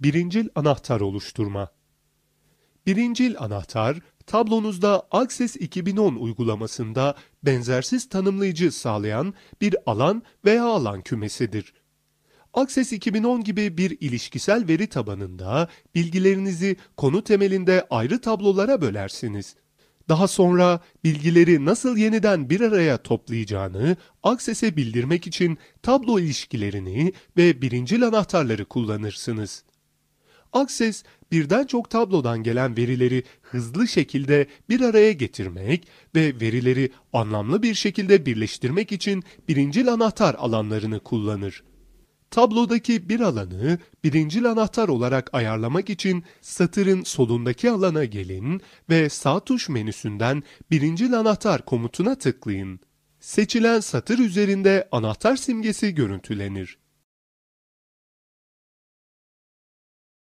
birincil anahtar oluşturma. Birincil anahtar, tablonuzda Access 2010 uygulamasında benzersiz tanımlayıcı sağlayan bir alan veya alan kümesidir. Access 2010 gibi bir ilişkisel veri tabanında bilgilerinizi konu temelinde ayrı tablolara bölersiniz. Daha sonra bilgileri nasıl yeniden bir araya toplayacağını Access'e bildirmek için tablo ilişkilerini ve birincil anahtarları kullanırsınız. Access, birden çok tablodan gelen verileri hızlı şekilde bir araya getirmek ve verileri anlamlı bir şekilde birleştirmek için birincil anahtar alanlarını kullanır. Tablodaki bir alanı birincil anahtar olarak ayarlamak için satırın solundaki alana gelin ve sağ tuş menüsünden birincil anahtar komutuna tıklayın. Seçilen satır üzerinde anahtar simgesi görüntülenir.